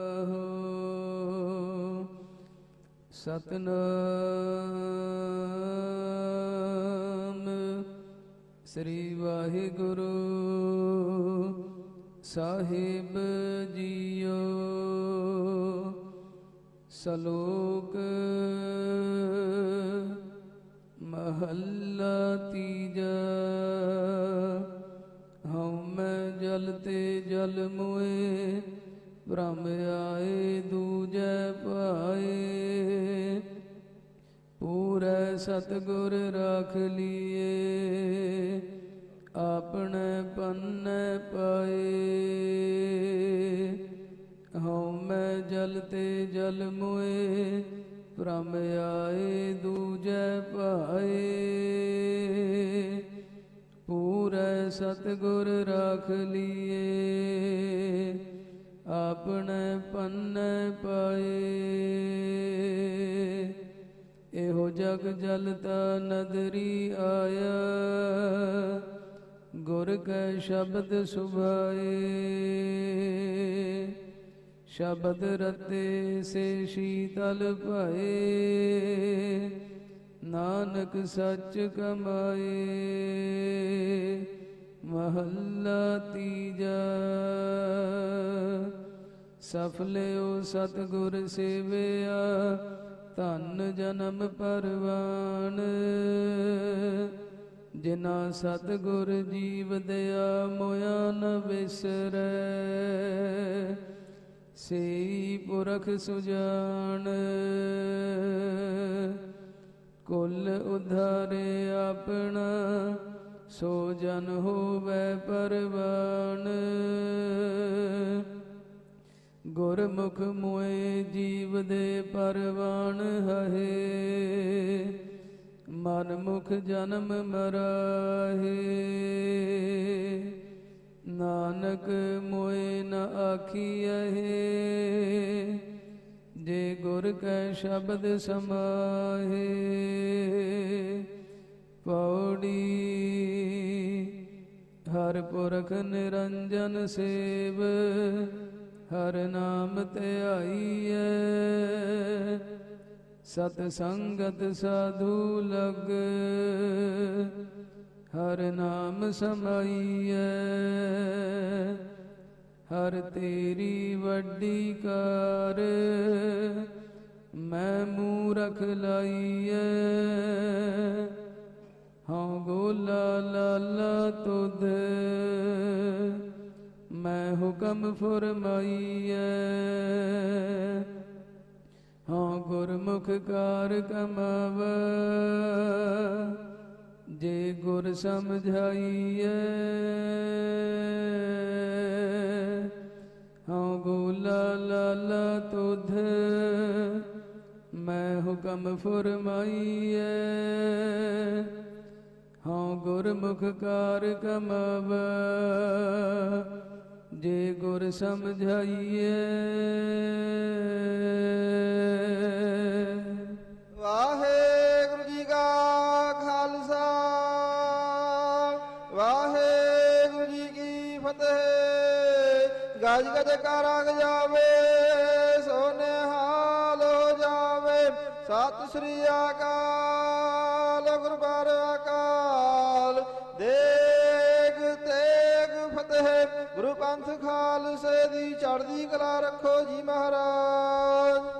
ਹੋ ਸਤਨਾਮ। ਸ੍ਰੀ ਵਾਹਿਗੁਰੂ ਸਾਹਿਬ ਜੀਓ। ਸਲੋਕ ਮਹੱਲਾ ਤੀਜਾ। ਹਉ ਮੈਂ ਜਲ ਤੇ ਜਲ ਮੁਏ। ਬ੍ਰਹਮ ਆਏ, ਦੂਜੈ ਪਾਏ। ਪੂਰੈ ਸਤਗੁਰ ਰਾਖ ਲੀਏ, ਆਪਣੇ ਪੰਨੈ ਪਾਏ। ਹਉ ਮੈਂ ਜਲ ਤੇ ਜਲ ਮੁਏ, ਬ੍ਰਹਮ ਆਏ, ਦੂਜੈ ਪਾਏ। ਪੂਰੈ ਸਤਗੁਰ ਰਾਖ ਲੀਏ ਆਪਣੇ ਪੰਨੈ ਪਾਏ। ਇਹੋ ਜਗ ਜਲਤਾ ਨਦਰੀ ਆਇਆ। ਗੁਰ ਕੈ ਸ਼ਬਦ ਸੁਭਾਏ। ਸ਼ਬਦ ਰਤੇ ਸੇ ਸ਼ੀਤਲ ਭਏ। ਨਾਨਕ ਸੱਚ ਕਮਾਏ। ਮਹੱਲਾ ਤੀ ਸਫਲਿਓ ਸਤਗੁਰ ਸੇਵਿਆ, ਧਨ ਜਨਮ ਪਰਵਾਨ। ਜਿਨਾ ਸਤਗੁਰ ਜੀਵ ਦਇਆ ਮੋਇਆ ਨ ਵਿਸਰੈ ਸੇਈ ਪੁਰਖ ਸੁਜਾਨ। ਕੁਲ ਉਧਾਰੇ ਆਪਣਾ, ਸੋ ਜਨ ਹੋਵੇ ਪਰਵਾਨ। ਗੁਰਮੁਖ ਮੋਏ ਜੀਵ ਦੇ ਪਰਵਾਨ ਹਏ ਮਨਮੁਖ ਜਨਮ ਮਰਾਹੇ। ਨਾਨਕ ਮੋਏ ਨ ਆਖੀਐ ਜੇ ਗੁਰ ਕੈ ਸ਼ਬਦ ਸਮਾਹੇ। ਪੌੜੀ ਹਰ ਪੁਰਖ ਨਿਰੰਜਨ ਸੇਵ। ਹਰ ਨਾਮ ਧਿਆਈਐ ਸਤ ਸੰਗਤ ਸਾਧੂ ਲਗ, ਹਰ ਨਾਮ ਸਮਾਈਐ। ਹਰ ਤੇਰੀ ਵੱਡੀ ਕਾਰ, ਮੈਂ ਮੂਰਖ ਲਾਈਐ। ਹਉ ਗੋਲਾ ਲਾਲਾ ਤੁਧ ਮੈਂ ਹੁਕਮ ਫਰਮਾਈਐ। ਹਾਂ, ਗੁਰਮੁਖ ਕਾਰ ਕਮਾਵ। ਜੇ ਗੁਰ ਸਮਝਾਈਐ। ਹਾਂ, ਗੋਲਾ ਲਾਲਾ ਤੁਧ। ਮੈਂ ਹੁਕਮ ਫਰਮਾਈਐ। ਹਾਂ, ਗੁਰਮੁਖ ਕਾਰ ਕਮਾਵ। ਜੇ ਗੁਰ ਸਮਝਾਈਐ ਵਾਹਿਗੁਰੂ ਜੀ ਕਾ ਖਾਲਸਾ, ਵਾਹਿਗੁਰੂ ਜੀ ਕੀ ਫਤਿਹ। ਗਾਜ ਗਜ ਕਾਰਗ ਜਾਵੇ, ਸੋਨੇ ਹਾਲ ਹੋ ਜਾਵੇ। ਸਤਿ ਸ੍ਰੀ ਅਕਾਲ, ਗੁਰਬਾਰ ਅਕਾਲ। ਦੇ ਗੁਰੂ ਪੰਥ ਖਾਲਸੇ ਦੀ ਚੜ੍ਹਦੀ ਕਲਾ ਰੱਖੋ ਜੀ ਮਹਾਰਾਜ।